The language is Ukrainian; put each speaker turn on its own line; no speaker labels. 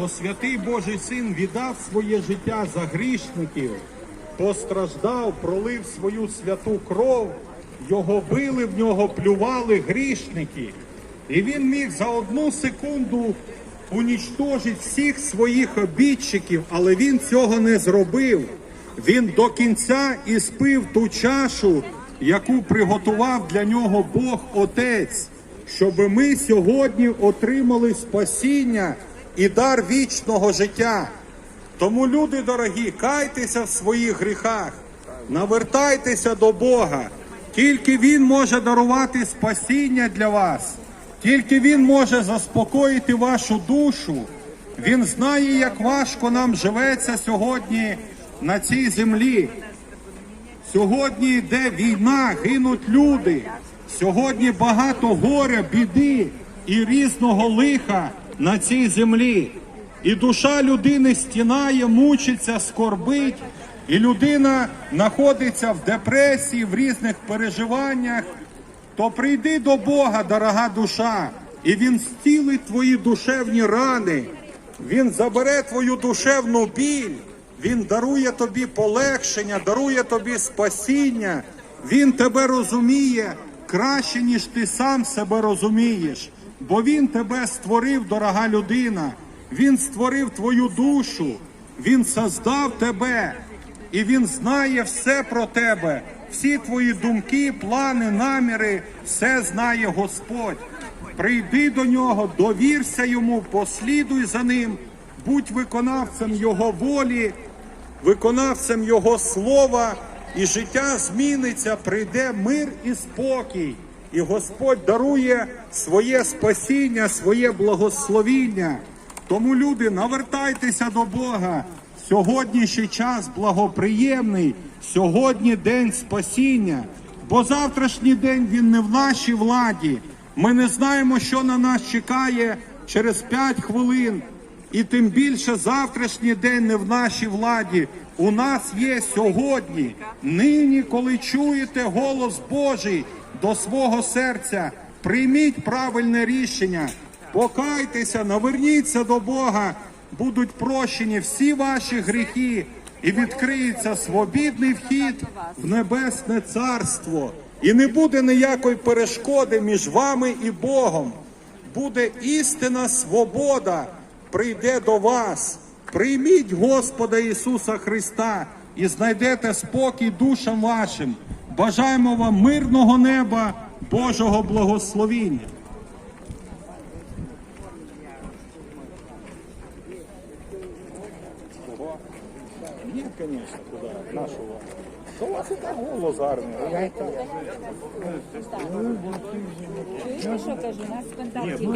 то святий Божий син віддав своє життя за грішників, постраждав, пролив свою святу кров, його били, в нього плювали грішники. І він міг за одну секунду унічтожити всіх своїх обідчиків, але він цього не зробив. Він до кінця і спив ту чашу, яку приготував для нього Бог Отець, щоб ми сьогодні отримали спасіння і дар вічного життя. Тому, люди дорогі, кайтеся в своїх гріхах, навертайтеся до Бога. Тільки Він може дарувати спасіння для вас, тільки Він може заспокоїти вашу душу. Він знає, як важко нам живеться сьогодні на цій землі. Сьогодні йде війна, гинуть люди. Сьогодні багато горя, біди і різного лиха на цій землі. І душа людини стінає, мучиться, скорбить, і людина знаходиться в депресії, в різних переживаннях. То прийди до Бога, дорога душа, і Він зцілить твої душевні рани. Він забере твою душевну біль, Він дарує тобі полегшення, дарує тобі спасіння. Він тебе розуміє краще, ніж ти сам себе розумієш, бо Він тебе створив, дорога людина. Він створив твою душу, Він создав тебе, і Він знає все про тебе, всі твої думки, плани, наміри, все знає Господь. Прийди до нього, довірся йому, послідуй за ним, будь виконавцем Його волі, виконавцем Його слова, і життя зміниться, прийде мир і спокій. І Господь дарує своє спасіння, своє благословіння. Тому, люди, навертайтеся до Бога. Сьогодні ще час благоприємний, сьогодні день спасіння, бо завтрашній день він не в нашій владі. Ми не знаємо, що на нас чекає через 5 хвилин. І тим більше завтрашній день не в нашій владі. У нас є сьогодні. Нині, коли чуєте голос Божий до свого серця, прийміть правильне рішення, покайтеся, наверніться до Бога, будуть прощені всі ваші гріхи, і відкриється свобідний вхід в небесне царство. І не буде ніякої перешкоди між вами і Богом. Буде істина свобода, прийде до вас. Прийміть Господа Ісуса Христа і знайдете спокій душам вашим. Бажаємо вам мирного неба, Божого благословіння. Ні, звісно, куди нашого. То у вас і так голос гарний. Я і так.
Чуєш, що кажу, у нас контактів.